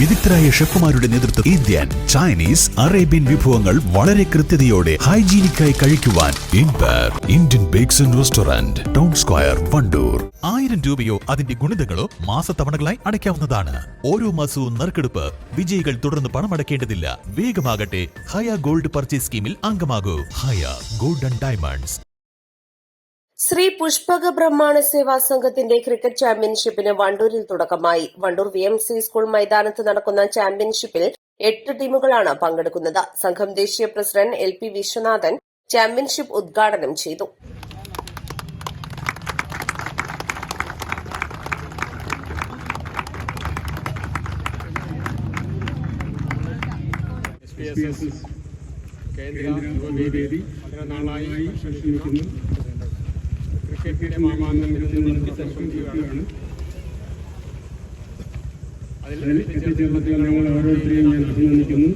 വിദഗ്ധരായ ഷെഫുമാരുടെ നേതൃത്വം Indian Chinese Arabian വിഭവങ്ങൾ വളരെ കൃത്യതയോടെ ഹൈജീനിക്കായി കഴിക്കുവാൻ Indian bakes and restaurant town square Wandoor. ആയിരം രൂപയോ അതിന്റെ ഗുണിതങ്ങളോ മാസത്തവണകളായി അടയ്ക്കാവുന്നതാണ്. ഓരോ മാസവും നറുക്കെടുപ്പ് വിജയികൾ തുടർന്ന് പണം അടയ്ക്കേണ്ടതില്ല വേഗമാകട്ടെ ഹയ ഗോൾഡ് പർച്ചേസ് സ്കീമിൽ അംഗമാകൂ. Haya gold and diamonds. Shri Pushpaka Brahmana Seva സംഘത്തിന്റെ ക്രിക്കറ്റ് ചാമ്പ്യൻഷിപ്പിന് വണ്ടൂരിൽ തുടക്കമായി. Wandoor V M C school മൈതാനത്ത് നടക്കുന്ന ചാമ്പ്യൻഷിപ്പിൽ എട്ട് ടീമുകളാണ് പങ്കെടുക്കുന്നത്. സംഘം ദേശീയ president L P Viswanathan championship ഉദ്ഘാടനം ചെയ്തു. കേന്ദ്ര യുവവേദി വളരെ നാളായി ശ്രമിക്കുന്നു ക്രിക്കറ്റിന്റെ മാമാങ്കത്തിൽ നിന്ന് സംസ്കരിക്കുകയാണ് അതിൽ എത്തിച്ചേർന്നതിൽ ഞങ്ങൾ ഓരോരുത്തരെയും ഞാൻ അഭിനന്ദിക്കുന്നു.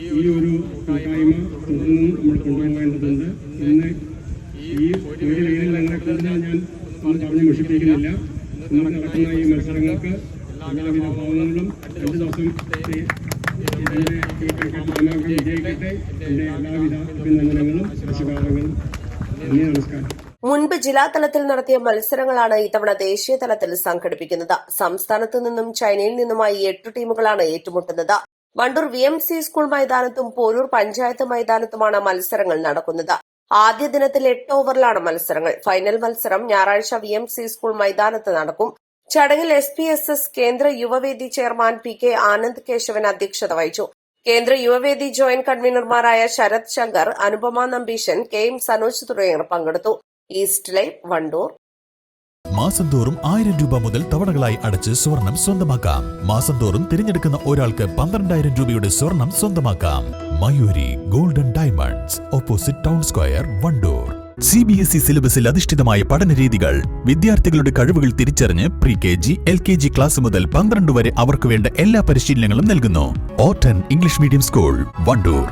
ഈ ഒരു കൂട്ടായ്മ തുടർന്നും നമ്മൾ കൊണ്ടുപോകേണ്ടതുണ്ട് ഇന്ന് ഈ ഒരു രീതിയിൽ ഞങ്ങളെ കൂടുതൽ ഞാൻ ഒന്ന് പറഞ്ഞ് മുഷിപ്പിക്കുന്നില്ല ഇന്ന് നടക്കുന്ന ഈ മത്സരങ്ങൾക്ക് എല്ലാവിധ ഭാവങ്ങളും രണ്ട് ദിവസം ഇതിന്റെ ഈ വിജയിക്കട്ടെ. എന്റെ എല്ലാവിധ അഭിനന്ദനങ്ങളും ആശീർവാദങ്ങളും. നന്ദി നമസ്കാരം. മുൻപ് ജില്ലാ തലത്തിൽ നടത്തിയ മത്സരങ്ങളാണ് ഇത്തവണ ദേശീയ തലത്തിൽ സംഘടിപ്പിക്കുന്നത്. സംസ്ഥാനത്തു നിന്നും ചൈനയിൽ നിന്നുമായി എട്ട് ടീമുകളാണ് ഏറ്റുമുട്ടുന്നത്. Wandoor V M C school മൈതാനത്തും Poroor panchayat മൈതാനത്തുമാണ് മത്സരങ്ങൾ നടക്കുന്നത്. ആദ്യ ദിനത്തിൽ എട്ട് ഓവറിലാണ് മത്സരങ്ങൾ. ഫൈനൽ മത്സരം ഞായറാഴ്ച വി എം സി സ്കൂൾ മൈതാനത്ത് നടക്കും. ചടങ്ങിൽ എസ് പി എസ് എസ് കേന്ദ്ര യുവവേദി chairman P K Anand Keshavan അധ്യക്ഷത വഹിച്ചു. കേന്ദ്ര യുവവേദി ജോയിന്റ് കൺവീനർമാരായ ശരത് ശങ്കർ അനുപമ നമ്പീശൻ കെ എം സനോജ് തുടങ്ങിയവർ പങ്കെടുത്തു. East line Wandoor. മാസം തോറും ആയിരം രൂപ മുതൽ തവണകളായി അടച്ച് സ്വർണം സ്വന്തമാക്കാം. മാസം തോറും തിരഞ്ഞെടുക്കുന്ന ഒരാൾക്ക് പന്ത്രണ്ടായിരം രൂപയുടെ സ്വർണം സ്വന്തമാക്കാം. Mayuri golden diamonds opposite town square Wandoor. C B S E സിലബസിൽ അധിഷ്ഠിതമായ പഠന രീതികൾ വിദ്യാർത്ഥികളുടെ കഴിവുകൾ തിരിച്ചറിഞ്ഞ് pre K G L K G class മുതൽ പന്ത്രണ്ട് വരെ അവർക്ക് വേണ്ട എല്ലാ പരിശീലനങ്ങളും നൽകുന്നു. ഓട്ടൻ ഇംഗ്ലീഷ് മീഡിയം സ്കൂൾ വണ്ടൂർ.